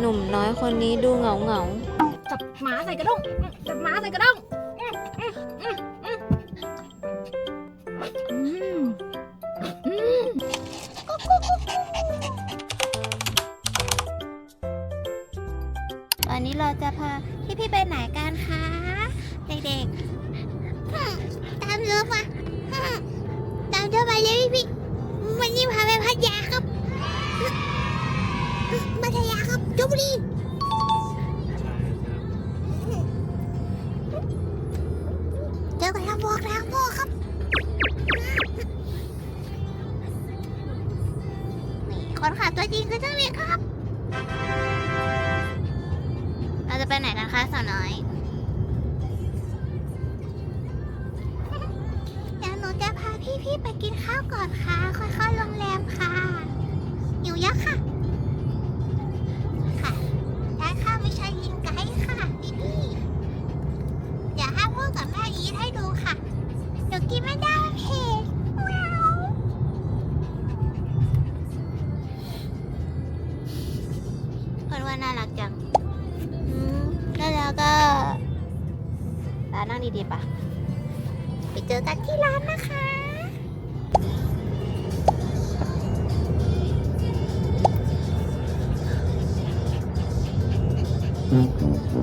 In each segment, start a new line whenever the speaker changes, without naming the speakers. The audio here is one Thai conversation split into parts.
หนุ่มน้อยคนนี้ดูเหงาเหงา
จับหมาใส่กระด้งจับหมาใส่กระด้ง
ค
นขับตัวจริงคือเจ้าเมียครับ
เราจะไปไหนกันคะสาวน้อย
เดี๋ยวหนูจะพาพี่ๆไปกินข้าวก่อนค่ะ ค่อยๆโรงแรมค่ะหิวเยอะค่ะ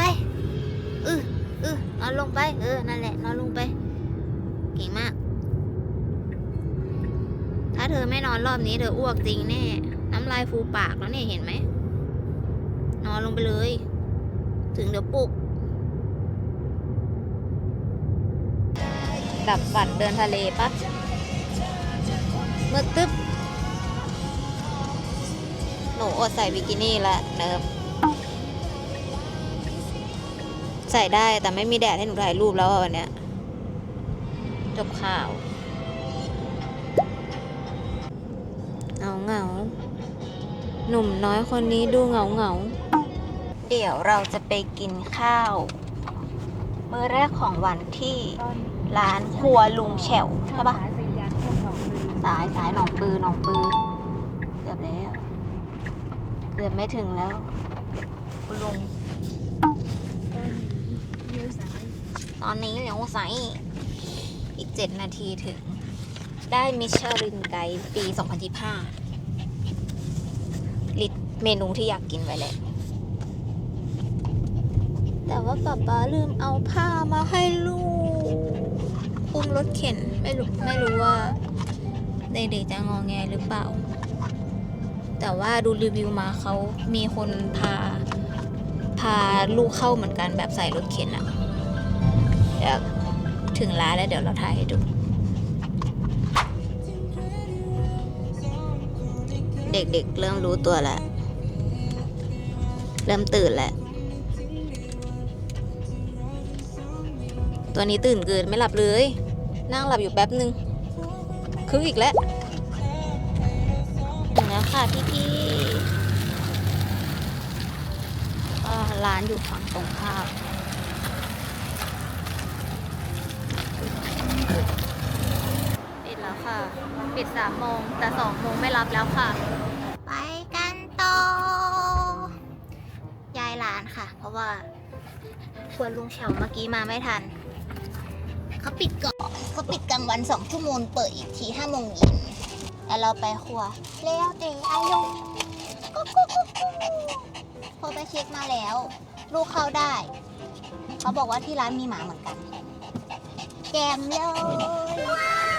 ไปเอ
อเออน
อนลงไป เออ นั่นแหละ นอนลงไป เก่งมาก ถ้าเธอไม่นอนรอบนี้เธออ้วกจริงแน่ น้ำลายฟูปากแล้วเนี่ยเห็นไหม นอนลงไปเลย ถึงเดี๋ยวปลุก ดับฝันเดินทะเลปะเมืดตึ๊บ หนูอดใส่บิกินี่ละเนิบ ใส่ได้แต่ไม่มีแดดให้หนูถ่ายรูปแล้ววันเนี้ยจบข่าวเงาเงาหนุ่มน้อยคนนี้ดูเงาเงาเดี๋ยวเราจะไปกินข้าว มื้อแรกของวันที่ร้านครัวลุงแฉวใช่ปะ
สาย
สายสายหนองปือหนองปือเกือบแล้วเกือบไม่ถึงแล้วคุณลุง ตอนนี้เหลียวสายอีกเจ็ดนาทีถึง ได้มิชลินไกด์ปี 2025ลิดเมนูที่อยากกินไว้แล้วแต่ว่าป๊าป๊าลืมเอาผ้ามาให้ลูกคุมรถเข็น ไม่รู้ไม่รู้ว่าเด็กๆจะงอแงหรือเปล่า แต่ว่าดูรีวิวมาเขามีคนพาพาลูกเข้าเหมือนกันแบบใส่รถเข็นอะ ถึงร้านแล้วเดี๋ยวเราถ่ายให้ดู เด็กๆเริ่มรู้ตัวแล้ว เริ่มตื่นแล้ว ตัวนี้ตื่นเกินไม่หลับเลย นั่งหลับอยู่แป๊บนึงคึกอีกแล้วถึงแล้วค่ะพี่พี่ๆร้านอยู่ฝั่งตรงข้ามปิดแล้วค่ะ ปิดสามโมงแต่สองโมงไม่รับแล้วค่ะ
ไปกันต่อ
ยายร้านค่ะ เพราะว่าควรลุงเฉาเมื่อกี้มาไม่ทัน
เขาปิดก่อนเขาปิดกลางวันสองชั่วโมงเปิดอีกทีห้าโมงเย็น
แล้วเราไปครัว
แล้วแต่อารมณ์กุ๊กกุ๊กกุ๊กกุ๊ก
พอไปเช็คมาแล้ว ลูกเข้าได้ เขาบอกว่าที่ร้านมีหมาเหมือนกัน
แจมเลย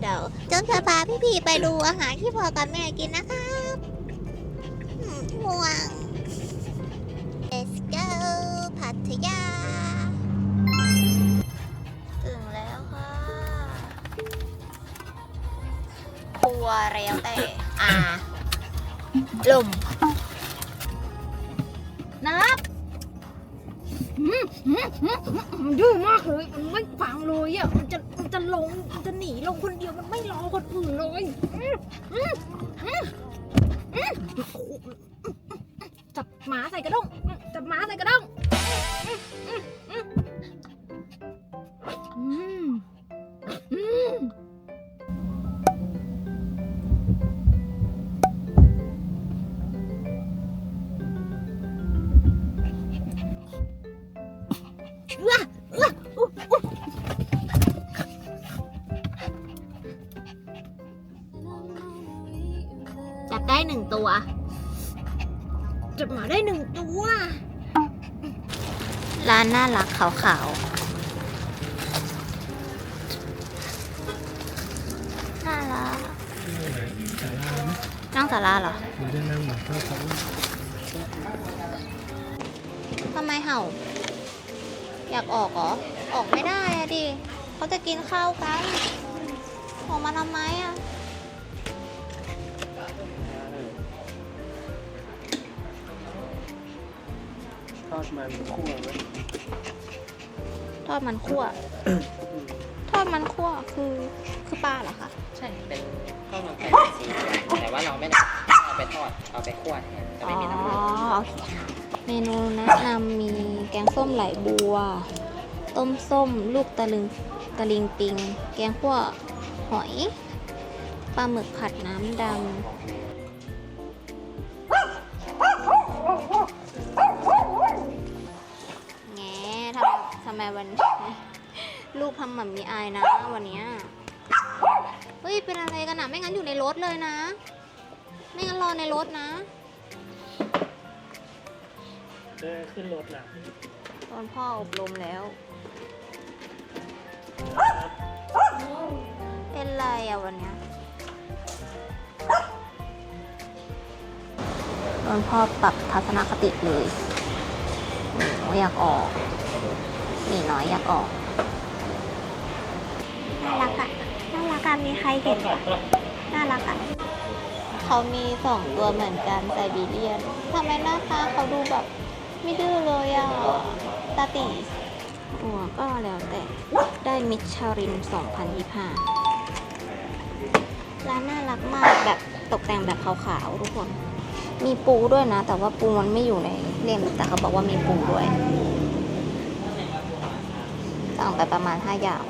เดี๋ยว
เจ้าจะพาพี่พีไปดูอาหารที่พ่อกับแม่กินนะครับอืมห่วง
ลม
นับดื้อมากเลยมันไม่ ร้า
น
น่า
รักขาวๆน่ารักนั่งศาลาเหรอ
มันจะนั่งเหมือนเขา
ทำไมเห่า อยากออกเหรอ ออกไม่ได้อะดิเขาจะกินข้าวกัน ออกมาทำไมอะ
ทอดมันคั่วไว้
ทอดมันคั่ว ทอดมันคั่วคือคือปลาเหรอคะ
ใช่เป็นข้าวมันไก่สีเหลืองแต่ว่าเราไม่ได้เอาไปทอดเอาไปคั่วแทนจะไม่มีน้ำมัน
โอเคเมนูแนะนำมีแกงส้มไหลบัว ต้มส้ม ลูกตะลึงตะลิงปิง แกงขั่วหอยปลาหมึกผัดน้ำดำ ทำทำไมวันลูกทำหมันมีอายนะ วันเนี้ยเฮ้ย เป็นอะไรกันอะไม่งั้นอยู่ในรถเลยนะ ไม่งั้นรอในรถนะ
เออขึ้นรถน่ะ
ตอนพ่ออบรมแล้ว เป็นไรอะวันเนี้ยตอนพ่อปรับทัศนคติเลยหนูอยากออก หนีน้อยอยากออกน่ารักอะน่ารักอะมีใครเห็นปะน่ารักอะเขามีสองตัวเหมือนกันไซบีเรียนทำไมหน้าตาเขาดูแบบไม่ดื้อเลยอะตาตีหัวก็แล้วแต่ ได้มิชลิน 2025 ร้านน่ารักมากแบบตกแต่งแบบขาวๆทุกคน มีปูด้วยนะ แต่ว่าปูมันไม่อยู่ในเล่มแต่เขาบอกว่ามีปูด้วย สั่งไปประมาณ 5 อย่าง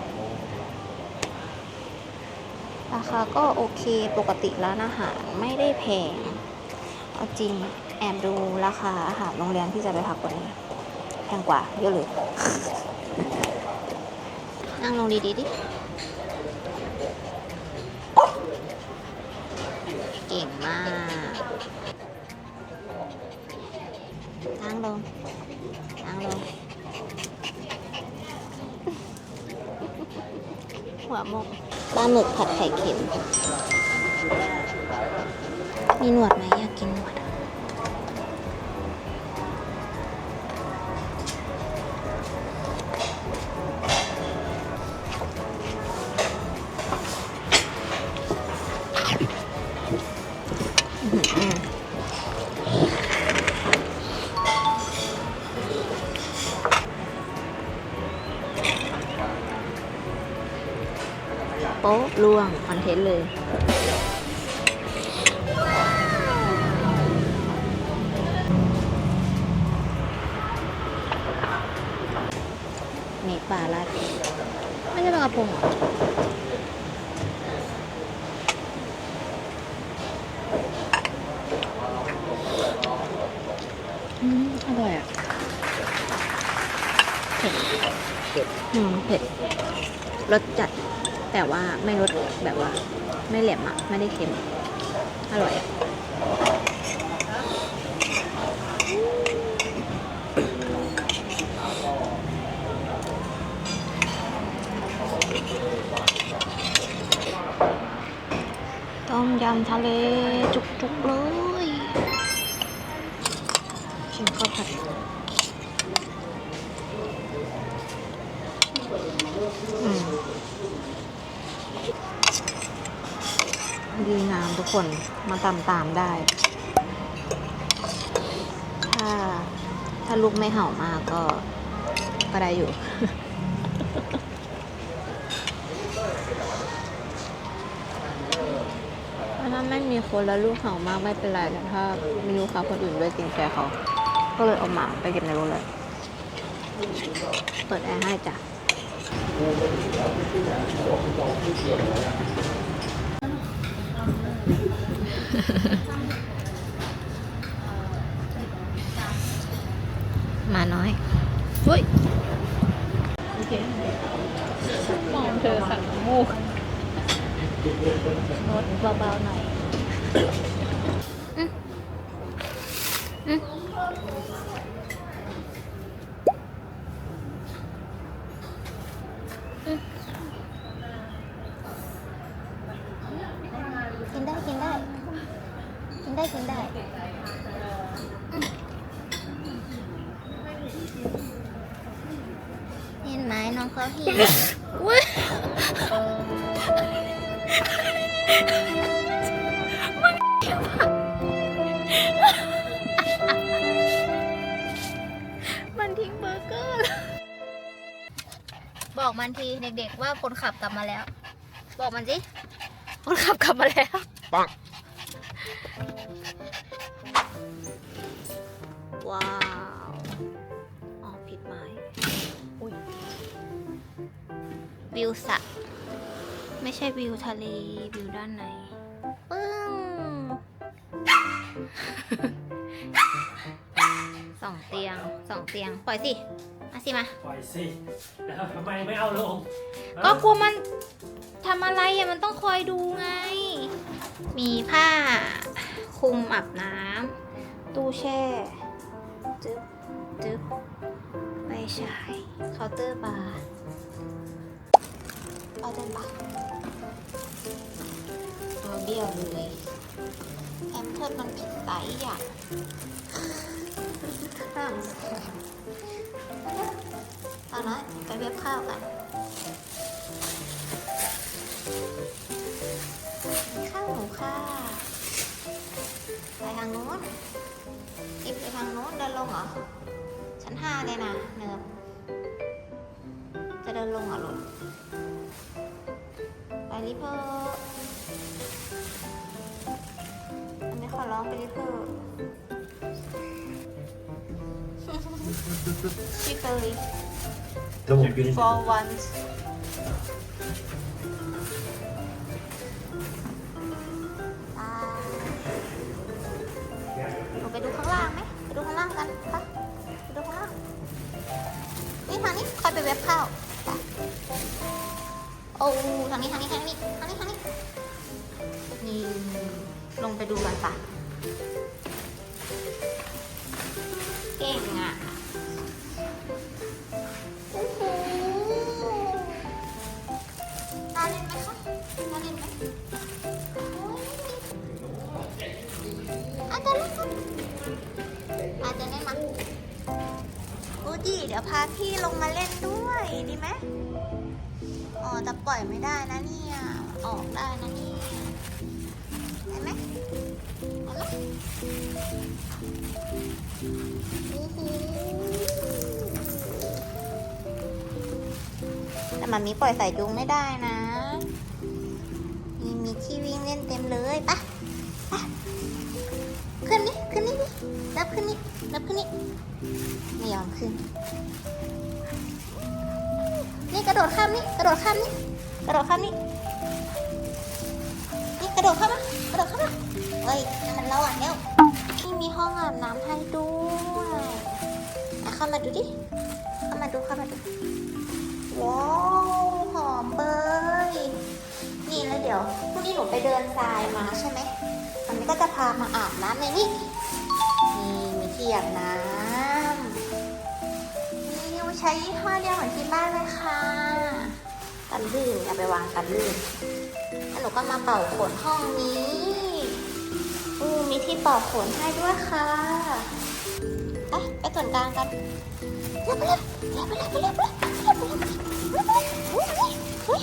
ราคาก็โอเคปกติร้านอาหารไม่ได้แพงเอาจริงแอบดูราคาอาหารโรงแรมที่จะไปพักวันนี้แพงกว่าเยอะเลยนั่งลงดีๆดิเก่งมากนั่งลงนั่งลง หัวหมกปลาหมึกผัดไข่เค็ม มีหนวดไหม ปลาลาดพริกไม่ใช่ปลากระพงเหรออืมอร่อยอะเผ็ดอืมเผ็ดรสจัด แต่ว่าไม่รสแบบว่า ไม่แหลมอะ ไม่ได้เค็ม อร่อยอะ ยำทะเลจุกๆเลยชิมข้าวผัดดีงามทุกคนมาตามตามๆได้ ถ้าถ้าลูกไม่เห่ามากก็ก็ได้อยู่ ถ้าไม่มี คนแล้วลูกเห่ามากไม่เป็นไรแต่ถ้ามีลูกค้าคนอื่นด้วยเกรงใจเขา ก็เลยเอาหมาไปเก็บในรถเลย เปิดแอร์ให้จ้ะ มาน้อยเฮ้ย
มองเธอสั่นมูก
ลดเบาๆหน่อยอืมอืมอืมกินได้ กินได้ กินได้ กินได้อืมเห็นไหมน้องเขาหิวอุ้ย มันทิ้งเบอร์เกอร์บอกมันทีเด็กๆว่าคนขับกลับมาแล้ว บอกมันสิคนขับกลับมาแล้ว
ปัง
วิวสระไม่ใช่วิวทะเลวิวด้านในปึ้งสองเตียงสองเตียง ปล่อยสิมาสิมา
ปล่อยสิแล้วทำไมไม่เอาลง
ก็กลัวมันทำอะไรอะมันต้องคอยดูไง มีผ้าคลุมอาบน้ำตู้แช่จึ๊บจึ๊บไฟฉายเคาน์เตอร์บาร์ เอาเดินปะตัวเบี้ยวเลยแอมเทิร์นมันผิดไซส์อะน่าสงสารตอนนั้นไปเว็บข้าวกันข้าวหมูค่ะไปทางโน้นอิบไปทางโน้นเดินลงเหรอชั้นห้าเลยนะเนิบ ไปริเพอร์อันนี้ขอร้องไปริเพอร์ชิคเกอร์ for once ดูกันปะเก่งอะโอ้โหน่าเล่นไหมคะน่าเล่นไหมโอ้ยอาจจะเล่นกันอาจจะเล่นมาอูดีเดี๋ยวพาพี่ลงมาเล่นด้วยดีไหมอ๋อแต่ปล่อยไม่ได้นะเนี่ย ออกได้นะ แต่มันมีปล่อยใส่จุงไม่ได้นะมีมีที่วิ่งเล่นเต็มเลยปะขึ้นนี่ขึ้นนี่นี่นับขึ้นนี่นับขึ้นนี่ไม่ยอมขึ้น นี่กระโดดข้ามนี่กระโดดข้ามนี่กระโดดข้ามนี่นี่กระโดดข้ามากระโดดข้ามาเฮ้ยนั่นมันเราอะเร็วนี่มีห้องอาบน้ำให้ด้วยเข้ามาดูดิเข้ามาดูเข้ามาดู ว้าวหอมเบยนี่แล้วเดี๋ยวพรุ่งนี้หนูไปเดินทรายมาใช่ไหมมันก็จะพามาอาบน้ำในนี่นี่มีที่อาบน้ำนี่ใช้ยี่ห้อเดียวเหมือนที่บ้านเลยค่ะต่กันลื่นอย่าไปวางกันลื่นแล้วหนูก็มาเป่าขนห้องนี้อู้มีที่เป่าขนให้ด้วยค่ะไปไปส่วนกลางกัน เร็วไปเร็วเร็วไปเร็วไปเร็วไปเร็วไปเร็วไปเร็วไปเร็วไปเร็วเฮ้ยเฮ้ย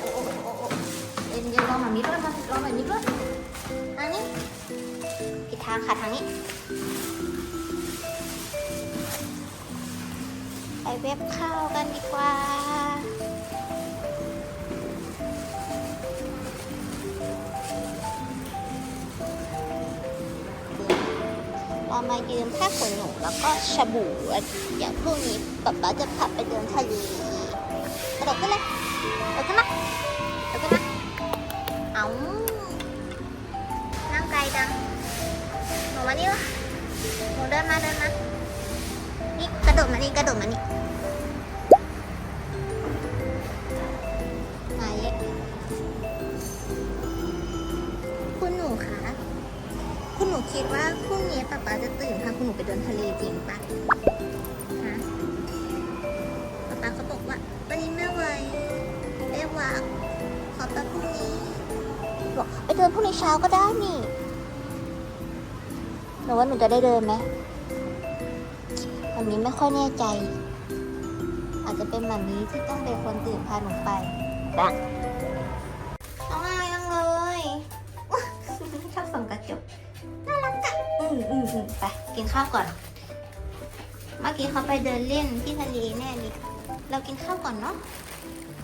โอ้โอ้โอ้โอ้เย็นเย็นลองแบบนี้ด้วยลองแบบนี้ด้วยอันนี้ผิดทางค่ะทางนี้ ไปเว็บข้าวกันดีกว่า มายืมผ้าขนหนูแล้วก็ชาบูอย่างพรุ่งนี้ป๊าป๊าจะพาไปเดินทะเลกระโดดขึ้นเลยกระโดดขึ้นมากระโดดขึ้นมาเอานั่งไกลจังหนูมานี่วะหนูเดินมาเดินมานี่กระโดดมานี่กระโดดมานี่ เดินทะเลจริงปะฮะป๊าป๊าเขาบอกว่าวันนี้ไม่ไหวไม่ว่างขอไปพรุ่งนี้บอกไปเดินพรุ่งนี้เช้าก็ได้นี่หนูว่าหนูจะได้เดินไหมวันนี้ไม่ค่อยแน่ใจ อาจจะเป็นแบบนี้ที่ต้องเป็นคนตื่นพาหนูไป กินข้าวก่อน เมื่อกี้เขาไปเดินเล่นที่ทะเลแน่เลยเรากินข้าวก่อนเนาะ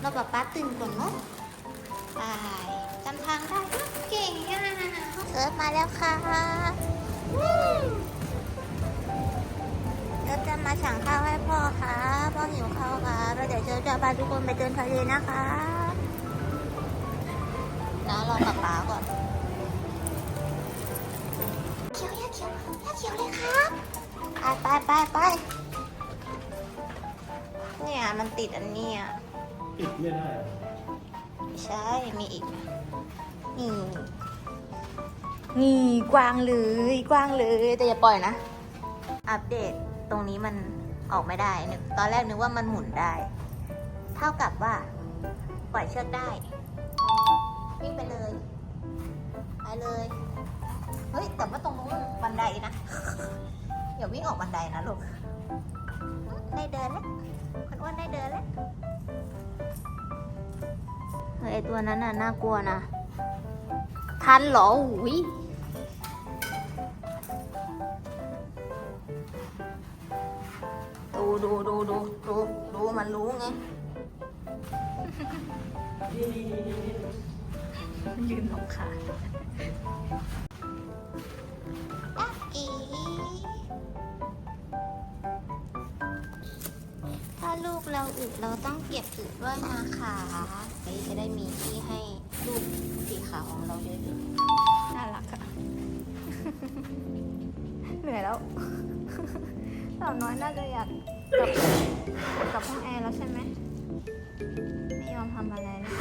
เราแบบป้าตื่นก่อนเนาะไปจำทางได้เก่งอะเอิร์ธมาแล้วค่ะเดี๋ยวจะมาสั่งข้าวให้พ่อค่ะพ่อหิวข้าวค่ะแล้วเดี๋ยวเจะพาทุกคนไปเดินทะเลนะคะนะรอป๊าป๊าก่อน ขียวอย่าเขียวเลยครับ ไปไปไปไปเนี่ยมันติดอันเนี้ย
ปิดไม่ได้เหรอ
ใช่มีอีก นี่ นี่กว้างเลยกว้างเลย แต่อย่าปล่อยนะ อัปเดตตรงนี้มันออกไม่ได้นึกตอนแรกนึกว่ามันหมุนได้ เท่ากับว่า ปล่อยเชือกได้วิ่งไปเลย ไปเลย เฮ้ย แต่ว่าตรงนู้นบันไดนะ อย่าวิ่งออกบันไดนะลูก ได้เดินแล้วคนอ้วนได้เดินแล้วเฮ้ยไอตัวนั้นน่ะน่ากลัวนะ ทันเหรออุ้ยดูดูดูดูดูดูมันรู้ไงมันยืนสองขา เราอึเราต้องเก็บอึด้วยนะคะจะได้มีที่ให้ลูกสีขาวของเราเยอะๆ น่ารักอะเหนื่อยแล้วสาวน้อยน่าจะอยากกลับกลับห้องแอร์แล้วใช่ไหม ไม่ยอมทำอะไรเลย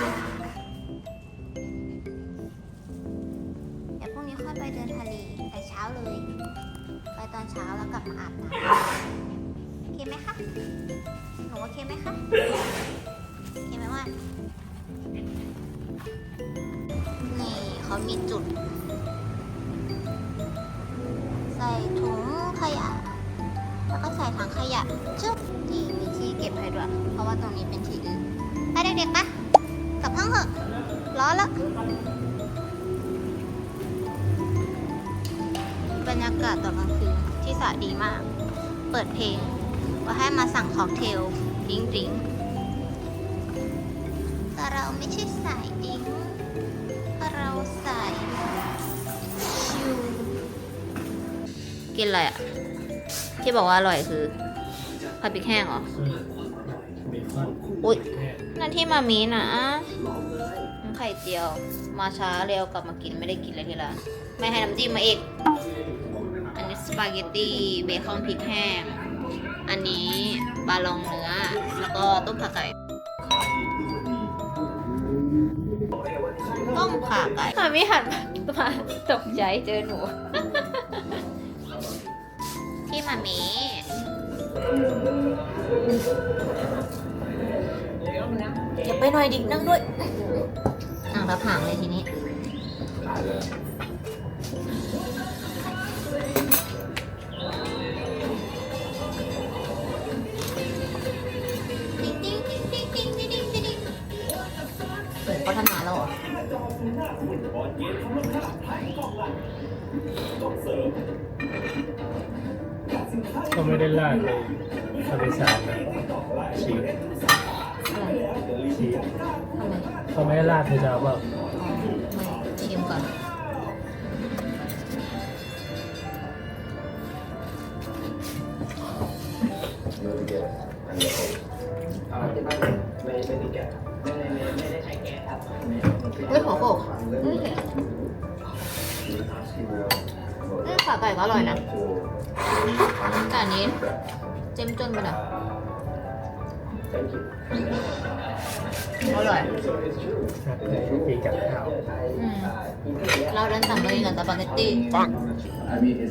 เดี๋ยวพรุ่งนี้ค่อยไปเดินทะเล ไปเช้าเลย ไปตอนเช้าแล้วกลับมาอาบน้ำ โอเคไหมคะหนูโอเคไหมคะโอเคไหมว่านี่เขามีจุด ใส่ถุงขยะ แล้วก็ใส่ถังขยะจุ๊บนี่มีที่เก็บให้ด้วยเพราะว่าตรงนี้เป็นที่อื่นไปเด็กๆปะกลับห้องเถอะร้อนแล้วบรรยากาศตอนกลางคืนที่สระดีมาก เปิดเพลง ว่าให้มาสั่งค็อกเทลดริงดริงแต่เราไม่ใช่สายดริงเราสายชิวกินอะไรอะ ที่บอกว่าอร่อยคือผัดพริกแห้งเหรอ
อุ๊
ยนั่นที่มามีนะไข่เจียว มาช้าเร็วกลับมากินไม่ได้กินเลยทีละไม่ให้น้ำจิ้มมาอีก อันนี้สปาเกตตี้เบคอนพริกแห้ง อันนี้บาลองเนื้อ แล้วก็ต้มผักไก่ ต้มผักไก่ค่ะไม่หันมาตกใจเจอหนู ที่มามาเมอย่าไปหน่อยดินั่งด้วยนั่งรับหางเลยทีนี้
เกมขางหน้ไพ่กอง
หลังต้องเสริม
ก็ไม่ได้ลากเลยเขา
ไป
สา
มนชี
เขาไม่ได้ลากเธอจะแบบ เฮ้
ยหัวโขกเฮ้ยเฮ้ยขาไก่ก็อร่อยนะ แต่อันนี้เจ้มจนไปหน่อยอร่อย
ตีกับข้าว
อืมเราเดินสั่งเลยกับสปาเกตตี้
I mean, it